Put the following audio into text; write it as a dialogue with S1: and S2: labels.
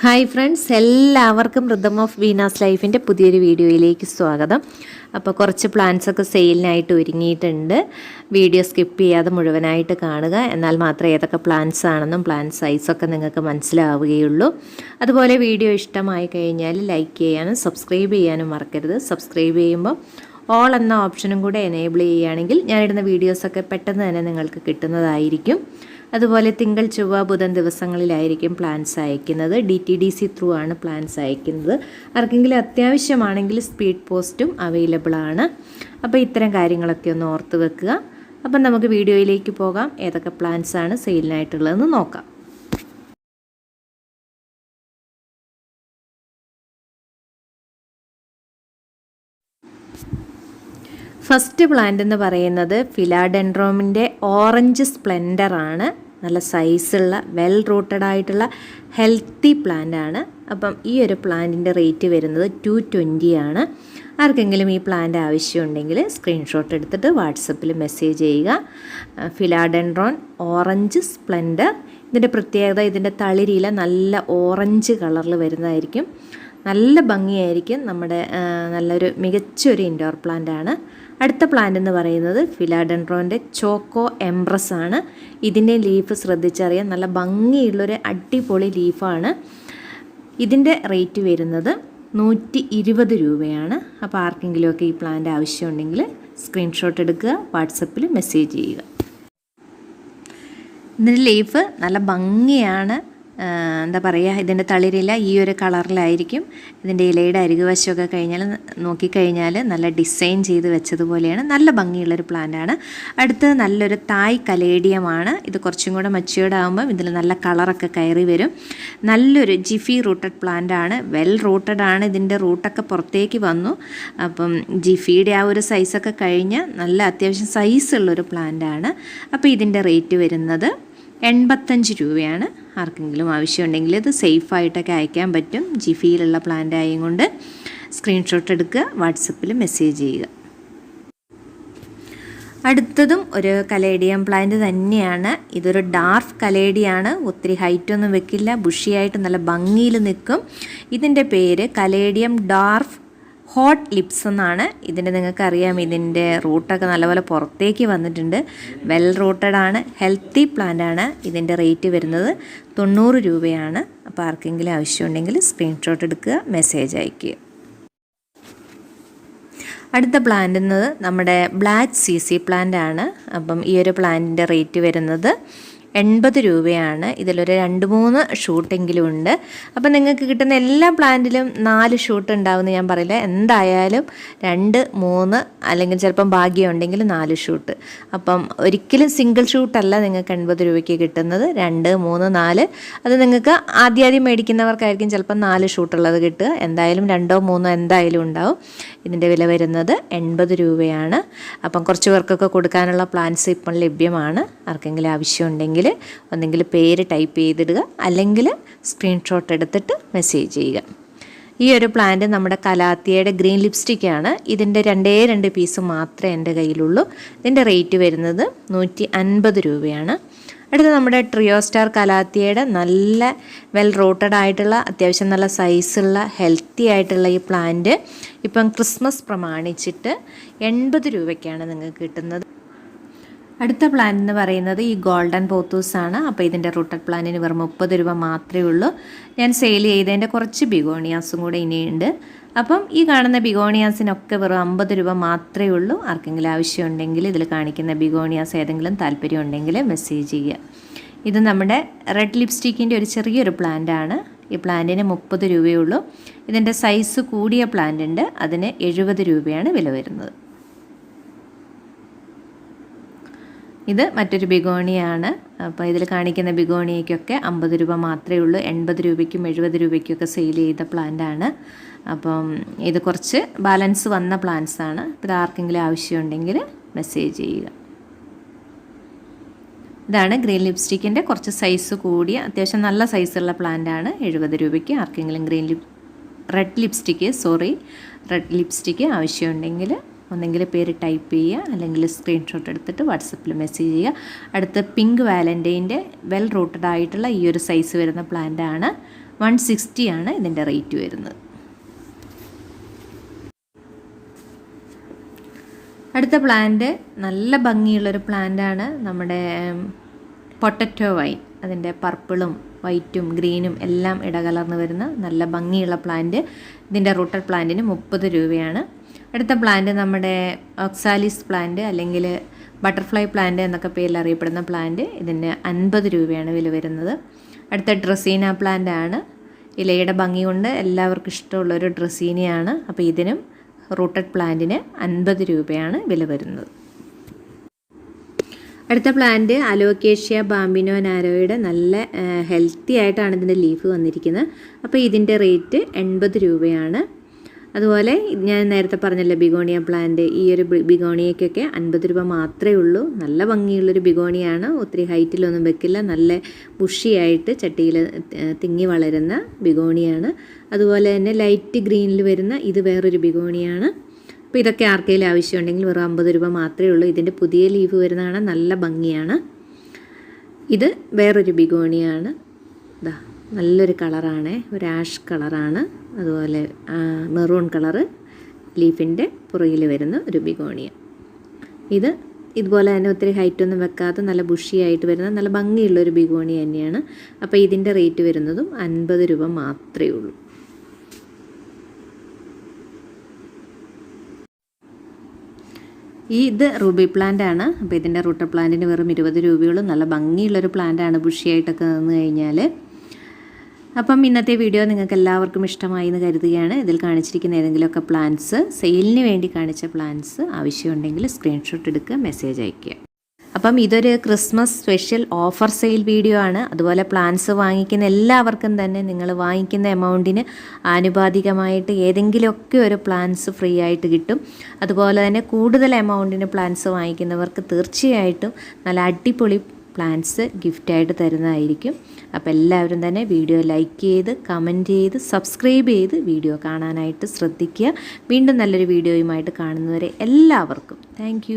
S1: Hi friends എല്ലാവർക്കും rhythm of Veena's ലൈഫിന്റെ പുതിയൊരു വീഡിയോയിലേക്ക് സ്വാഗതം. അപ്പോൾ കുറച്ച് പ്ലാന്റ്സ് ഒക്കെ സെയിലിനായിട്ട് ഒരുങ്ങിയിട്ടുണ്ട്. വീഡിയോ സ്കിപ്പ് ചെയ്യാതെ മുഴുവനായിട്ട് കാണുക. എന്നാൽ മാത്രമേ ഏതൊക്കെ പ്ലാന്റ്സ് ആണെന്നും പ്ലാൻ സൈസൊക്കെ നിങ്ങൾക്ക് മനസ്സിലാവുകയുള്ളൂ. അതുപോലെ വീഡിയോ ഇഷ്ടമായി കഴിഞ്ഞാൽ ലൈക്ക് ചെയ്യാനും സബ്സ്ക്രൈബ് ചെയ്യാനും മറക്കരുത്. സബ്സ്ക്രൈബ് ചെയ്യുമ്പോൾ ഓൾ എന്ന ഓപ്ഷനും കൂടെ എനേബിൾ ചെയ്യുകയാണെങ്കിൽ ഞാനിടുന്ന വീഡിയോസൊക്കെ പെട്ടെന്ന് തന്നെ നിങ്ങൾക്ക് കിട്ടുന്നതായിരിക്കും. അതുപോലെ തിങ്കൾ ചൊവ്വ ബുധൻ ദിവസങ്ങളിലായിരിക്കും പ്ലാൻസ് അയക്കുന്നത്. D T D C through ആണ് പ്ലാൻസ് അയക്കുന്നത്. ആർക്കെങ്കിലും അത്യാവശ്യമാണെങ്കിൽ സ്പീഡ് പോസ്റ്റും അവൈലബിൾ ആണ്. അപ്പോൾ ഇത്തരം കാര്യങ്ങളൊക്കെ ഒന്ന് ഓർത്ത് വെക്കുക. അപ്പം നമുക്ക് വീഡിയോയിലേക്ക് പോകാം. ഏതൊക്കെ പ്ലാൻസ് ആണ് സെയിലിനായിട്ടുള്ളതെന്ന് നോക്കാം. ഫസ്റ്റ് പ്ലാന്റ് എന്ന് പറയുന്നത് ഫിലാഡെൻഡ്രോമിന്റെ ഓറഞ്ച് സ്പ്ലെൻഡർ ആണ്. നല്ല സൈസുള്ള വെൽ റൂട്ടഡ് ആയിട്ടുള്ള ഹെൽത്തി പ്ലാന്റ് ആണ്. അപ്പം ഈ ഒരു പ്ലാന്റിന്റെ റേറ്റ് വരുന്നത് ടു ട്വന്റി ആണ്. ആർക്കെങ്കിലും ഈ പ്ലാന്റ് ആവശ്യമുണ്ടെങ്കിൽ സ്ക്രീൻഷോട്ട് എടുത്തിട്ട് വാട്സപ്പിൽ മെസ്സേജ് ചെയ്യുക. Philodendron orange splendor. ഇതിന്റെ പ്രത്യേകത ഇതിന്റെ തളിരില നല്ല ഓറഞ്ച് കളറിൽ വരുന്നതായിരിക്കും. നല്ല ഭംഗിയായിരിക്കും നമ്മുടെ നല്ലൊരു മികച്ചൊരു ഇൻഡോർ പ്ലാന്റ് ആണ്. അടുത്ത പ്ലാന്റ് എന്ന് പറയുന്നത് ഫിലാഡൻഡ്രോന്റെ ചോക്കോ എംബ്രസ് ആണ്. ഇതിന്റെ ലീഫ് ശ്രദ്ധിച്ചറിയാൻ നല്ല ഭംഗിയുള്ളൊരു അടിപൊളി ലീഫാണ് ഇതിന്റെ റേറ്റ് വരുന്നത് നൂറ്റി ഇരുപത് രൂപയാണ്. അപ്പോൾ ആർക്കെങ്കിലുമൊക്കെ ഈ പ്ലാന്റ് ആവശ്യമുണ്ടെങ്കിൽ സ്ക്രീൻഷോട്ട് എടുക്കുക വാട്സപ്പിൽ മെസ്സേജ് ചെയ്യുക. ഇതിന്റെ ലീഫ് നല്ല ഭംഗിയാണ്. എന്താ പറയുക ഇതിന്റെ തളിരില ഈ ഒരു കളറിലായിരിക്കും. ഇതിന്റെ ഇലയുടെ അരികു വശമൊക്കെ കഴിഞ്ഞാൽ നോക്കിക്കഴിഞ്ഞാൽ നല്ല ഡിസൈൻ ചെയ്ത് വെച്ചതുപോലെയാണ്. നല്ല ഭംഗിയുള്ളൊരു പ്ലാന്റാണ്. അടുത്ത് നല്ലൊരു തായ് കലേഡിയമാണ്. ഇത് കുറച്ചും കൂടെ മച്ചുവേർഡ് ആകുമ്പോൾ ഇതിൽ നല്ല കളറൊക്കെ കയറി വരും. നല്ലൊരു ജിഫി റൂട്ടഡ് പ്ലാന്റ് ആണ് വെൽ റൂട്ടഡ് ആണ് ഇതിന്റെ റൂട്ടൊക്കെ പുറത്തേക്ക് വന്നു. അപ്പം ജിഫിയുടെ ആ ഒരു സൈസൊക്കെ കഴിഞ്ഞ് നല്ല അത്യാവശ്യം സൈസുള്ളൊരു പ്ലാന്റ് ആണ് അപ്പോൾ ഇതിന്റെ റേറ്റ് വരുന്നത് എൺപത്തഞ്ച് രൂപയാണ്. ആർക്കെങ്കിലും ആവശ്യമുണ്ടെങ്കിൽ ഇത് സേഫായിട്ടൊക്കെ അയക്കാൻ പറ്റും. ജിഫിയിലുള്ള പ്ലാന്റ് ആയും കൊണ്ട് സ്ക്രീൻഷോട്ട് എടുക്കുക വാട്സപ്പിൽ മെസ്സേജ് ചെയ്യുക. അടുത്തതും ഒരു കലേഡിയം പ്ലാന്റ് തന്നെയാണ്. ഇതൊരു ഡാർക്ക് കലേഡിയാണ്. ഒത്തിരി ഹൈറ്റൊന്നും വെക്കില്ല. ബുഷിയായിട്ട് നല്ല ഭംഗിയിൽ നിൽക്കും. ഇതിന്റെ പേര് കലേഡിയം ഡാർഫ് ഹോട്ട് ലിപ്സ് എന്നാണ്. ഇതിന്റെ നിങ്ങൾക്കറിയാം ഇതിന്റെ റൂട്ടൊക്കെ നല്ലപോലെ പുറത്തേക്ക് വന്നിട്ടുണ്ട്. വെൽ റൂട്ടഡ് ആണ് ഹെൽത്തി പ്ലാന്റ് ആണ് ഇതിന്റെ റേറ്റ് വരുന്നത് തൊണ്ണൂറ് രൂപയാണ്. അപ്പോൾ ആർക്കെങ്കിലും ആവശ്യമുണ്ടെങ്കിൽ സ്ക്രീൻഷോട്ട് എടുക്കുക മെസ്സേജ് അയക്കുക അടുത്ത പ്ലാന്റ് എന്നത് നമ്മുടെ ബ്ലാക്ക് സി സി പ്ലാന്റ് ആണ്. അപ്പം ഈ ഒരു പ്ലാന്റിന്റെ റേറ്റ് വരുന്നത് എൺപത് രൂപയാണ്. ഇതിലൊരു രണ്ട് മൂന്ന് ഷൂട്ടെങ്കിലും ഉണ്ട്. അപ്പം നിങ്ങൾക്ക് കിട്ടുന്ന എല്ലാ പ്ലാന്റിലും നാല് ഷൂട്ട് ഉണ്ടാവുമെന്ന് ഞാൻ പറയില്ല. എന്തായാലും രണ്ട് മൂന്ന് അല്ലെങ്കിൽ ചിലപ്പം ഭാഗ്യം ഉണ്ടെങ്കിൽ നാല് ഷൂട്ട്. അപ്പം ഒരിക്കലും സിംഗിൾ ഷൂട്ടല്ല നിങ്ങൾക്ക് എൺപത് രൂപയ്ക്ക് കിട്ടുന്നത്. രണ്ട് മൂന്ന് നാല്. അത് നിങ്ങൾക്ക് ആദ്യാദ്യം മേടിക്കുന്നവർക്കായിരിക്കും ചിലപ്പം നാല് ഷൂട്ടുള്ളത് കിട്ടുക. എന്തായാലും രണ്ടോ മൂന്നോ എന്തായാലും ഉണ്ടാവും. ഇതിന്റെ വില വരുന്നത് എൺപത് രൂപയാണ്. അപ്പം കുറച്ച് പേർക്കൊക്കെ കൊടുക്കാനുള്ള പ്ലാൻസ് ഇപ്പം ലഭ്യമാണ്. ആർക്കെങ്കിലും ആവശ്യമുണ്ടെങ്കിൽ ഒന്നെങ്കിൽ പേര് ടൈപ്പ് ചെയ്തിടുക. അല്ലെങ്കിൽ സ്ക്രീൻഷോട്ട് എടുത്തിട്ട് മെസ്സേജ് ചെയ്യുക. ഈ ഒരു പ്ലാന്റ് നമ്മുടെ കലാത്തിയയുടെ ഗ്രീൻ ലിപ്സ്റ്റിക്കാണ് ഇതിന്റെ രണ്ടേ രണ്ട് പീസ് മാത്രമേ എന്റെ കയ്യിലുള്ളൂ. ഇതിന്റെ റേറ്റ് വരുന്നത് നൂറ്റി അൻപത് രൂപയാണ്. അടുത്ത നമ്മുടെ ട്രിയോ സ്റ്റാർ കലാത്തിയയുടെ നല്ല വെൽ റൂട്ടഡ് ആയിട്ടുള്ള അത്യാവശ്യം നല്ല സൈസുള്ള ഹെൽത്തി ആയിട്ടുള്ള ഈ പ്ലാന്റ് ഇപ്പം ക്രിസ്മസ് പ്രമാണിച്ചിട്ട് എൺപത് രൂപയ്ക്കാണ് നിങ്ങൾക്ക് കിട്ടുന്നത്. അടുത്ത പ്ലാൻ എന്ന് പറയുന്നത് ഈ ഗോൾഡൻ പോത്തൂസ് ആണ്. അപ്പോൾ ഇതിന്റെ റൂട്ടഡ് പ്ലാനിന് വെറും മുപ്പത് രൂപ മാത്രമേ ഉള്ളൂ. ഞാൻ സെയിൽ ചെയ്തതിന്റെ കുറച്ച് ബിഗോണിയാസും കൂടെ ഇനിയുണ്ട്. അപ്പം ഈ കാണുന്ന ബിഗോണിയാസിനൊക്കെ വെറും അമ്പത് രൂപ മാത്രമേ ഉള്ളൂ. ആർക്കെങ്കിലും ആവശ്യമുണ്ടെങ്കിൽ ഇതിൽ കാണിക്കുന്ന ബിഗോണിയാസ് ഏതെങ്കിലും താല്പര്യം ഉണ്ടെങ്കിൽ മെസ്സേജ് ചെയ്യുക. ഇത് നമ്മുടെ റെഡ് ലിപ്സ്റ്റിക്കിന്റെ ഒരു ചെറിയൊരു പ്ലാന്റ് ആണ്. ഈ പ്ലാന്റിന് മുപ്പത് രൂപയുള്ളൂ ഇതിന്റെ സൈസ് കൂടിയ പ്ലാന്റ് ഉണ്ട്. അതിന് എഴുപത് രൂപയാണ് വില വരുന്നത്. ഇത് മറ്റൊരു ബിഗോണിയാണ്. അപ്പോൾ ഇതിൽ കാണിക്കുന്ന ബിഗോണിയയ്ക്കൊക്കെ അമ്പത് രൂപ മാത്രമേ ഉള്ളൂ. എൺപത് രൂപയ്ക്കും എഴുപത് രൂപയ്ക്കൊക്കെ സെയിൽ ചെയ്ത പ്ലാന്റാണ് അപ്പം ഇത് കുറച്ച് ബാലൻസ് വന്ന പ്ലാന്റ്സ് ആണ്. ഇത് ആർക്കെങ്കിലും ആവശ്യമുണ്ടെങ്കിൽ മെസ്സേജ് ചെയ്യുക. ഇതാണ് ഗ്രീൻ ലിപ്സ്റ്റിക്കിന്റെ കുറച്ച് സൈസ് കൂടിയ അത്യാവശ്യം നല്ല സൈസുള്ള പ്ലാന്റാണ് എഴുപത് രൂപയ്ക്ക് ആർക്കെങ്കിലും green lip red lipstick sorry red lipstick ആവശ്യമുണ്ടെങ്കിൽ ഒന്നെങ്കിൽ പേര് ടൈപ്പ് ചെയ്യുക അല്ലെങ്കിൽ സ്ക്രീൻഷോട്ട് എടുത്തിട്ട് വാട്സപ്പിൽ മെസ്സേജ് ചെയ്യുക. അടുത്ത പിങ്ക് വാലന്റൈന്റെ വെൽ റൂട്ടഡ് ആയിട്ടുള്ള ഈ ഒരു സൈസ് വരുന്ന പ്ലാന്റ് ആണ് വൺ സിക്സ്റ്റിയാണ് ഇതിന്റെ റേറ്റ് വരുന്നത്. അടുത്ത പ്ലാന്റ് നല്ല ഭംഗിയുള്ളൊരു പ്ലാന്റാണ് നമ്മുടെ പൊട്ടറ്റോ വൈൻ അതിന്റെ പർപ്പിളും വൈറ്റും ഗ്രീനും എല്ലാം ഇടകലർന്ന് വരുന്ന നല്ല ഭംഗിയുള്ള പ്ലാന്റ് ഇതിന്റെ റൂട്ടർ പ്ലാന്റിന് മുപ്പത് രൂപയാണ്. അടുത്ത പ്ലാന്റ് നമ്മുടെ ഒക്സാലിസ് പ്ലാന്റ് അല്ലെങ്കിൽ ബട്ടർഫ്ലൈ പ്ലാന്റ് എന്നൊക്കെ പേരിൽ അറിയപ്പെടുന്ന പ്ലാന്റ് ഇതിന് അൻപത് രൂപയാണ് വില വരുന്നത്. അടുത്ത ഡ്രസീന പ്ലാന്റ് ആണ്. ഇലയുടെ ഭംഗി കൊണ്ട് എല്ലാവർക്കും ഇഷ്ടമുള്ളൊരു ഡ്രസീനയാണ് അപ്പോൾ ഇതിനും റൂട്ടഡ് പ്ലാന്റിന് അൻപത് രൂപയാണ് വില വരുന്നത്. അടുത്ത പ്ലാന്റ് അലോക്കേഷ്യ ബാമ്പിനോ നാരോയുടെ നല്ല ഹെൽത്തി ആയിട്ടാണ് ഇതിന്റെ ലീഫ് വന്നിരിക്കുന്നത്. അപ്പോൾ ഇതിന്റെ റേറ്റ് എൺപത് രൂപയാണ്. അതുപോലെ ഞാൻ നേരത്തെ പറഞ്ഞല്ലോ ബിഗോണിയ പ്ലാന്റ് ഈ ഒരു ബിഗോണിയയ്ക്കൊക്കെ അൻപത് രൂപ മാത്രമേ ഉള്ളൂ. നല്ല ഭംഗിയുള്ളൊരു ബിഗോണിയാണ്. ഒത്തിരി ഹൈറ്റിലൊന്നും വെക്കില്ല. നല്ല ബുഷിയായിട്ട് ചട്ടിയിൽ തിങ്ങി വളരുന്ന ബിഗോണിയാണ്. അതുപോലെ തന്നെ ലൈറ്റ് ഗ്രീനിൽ വരുന്ന ഇത് വേറൊരു ബിഗോണിയാണ്. അപ്പോൾ ഇതൊക്കെ ആർക്കെങ്കിലും ആവശ്യമുണ്ടെങ്കിൽ വെറും അമ്പത് രൂപ മാത്രമേ ഉള്ളൂ. ഇതിന്റെ പുതിയ ലീവ് വരുന്നതാണ്. നല്ല ഭംഗിയാണ്. ഇത് വേറൊരു ബിഗോണിയാണ്. ഇതാ നല്ലൊരു കളറാണ്. ഒരു ആഷ് കളറാണ്. അതുപോലെ മെറൂൺ കളറ് ലീഫിന്റെ പുറകിൽ വരുന്ന ഒരു ബിഗോണിയ. ഇത് ഇതുപോലെ തന്നെ ഒത്തിരി ഹൈറ്റൊന്നും വെക്കാത്ത നല്ല ബുഷിയായിട്ട് വരുന്ന നല്ല ഭംഗിയുള്ള ഒരു ബിഗോണി തന്നെയാണ്. അപ്പോൾ ഇതിന്റെ റേറ്റ് വരുന്നതും അൻപത് രൂപ മാത്രമേ ഉള്ളൂ. ഈ ഇത് റൂബി പ്ലാന്റ് ആണ്. അപ്പോൾ ഇതിന്റെ റൂട്ടർ പ്ലാന്റിന് വെറും ഇരുപത് രൂപയുള്ളൂ. നല്ല ഭംഗിയുള്ളൊരു പ്ലാന്റ് ആണ് ബുഷിയായിട്ടൊക്കെ നിന്ന് കഴിഞ്ഞാൽ അപ്പം ഇന്നത്തെ വീഡിയോ നിങ്ങൾക്ക് എല്ലാവർക്കും ഇഷ്ടമായി എന്ന് കരുതുകയാണ്. ഇതിൽ കാണിച്ചിരിക്കുന്ന ഏതെങ്കിലുമൊക്കെ പ്ലാൻസ് സെയിലിന് വേണ്ടി കാണിച്ച പ്ലാൻസ് ആവശ്യമുണ്ടെങ്കിൽ സ്ക്രീൻഷോട്ട് എടുക്കുക മെസ്സേജ് അയയ്ക്കുക. അപ്പം ഇതൊരു Christmas special offer sale video ആണ്. അതുപോലെ പ്ലാൻസ് വാങ്ങിക്കുന്ന എല്ലാവർക്കും തന്നെ നിങ്ങൾ വാങ്ങിക്കുന്ന എമൗണ്ടിന് ആനുപാതികമായിട്ട് ഏതെങ്കിലുമൊക്കെ ഒരു പ്ലാൻസ് ഫ്രീ ആയിട്ട് കിട്ടും. അതുപോലെ തന്നെ കൂടുതൽ എമൗണ്ടിന് പ്ലാൻസ് വാങ്ങിക്കുന്നവർക്ക് തീർച്ചയായിട്ടും നല്ല അടിപൊളി പ്ലാൻസ് ഗിഫ്റ്റായിട്ട് തരുന്നതായിരിക്കും. അപ്പോൾ എല്ലാവരും തന്നെ വീഡിയോ ലൈക്ക് ചെയ്ത് കമന്റ് ചെയ്ത് സബ്സ്ക്രൈബ് ചെയ്ത് വീഡിയോ കാണാനായിട്ട് ശ്രദ്ധിക്കുക. വീണ്ടും നല്ലൊരു വീഡിയോയുമായിട്ട് കാണുന്നവരെ എല്ലാവർക്കും. താങ്ക്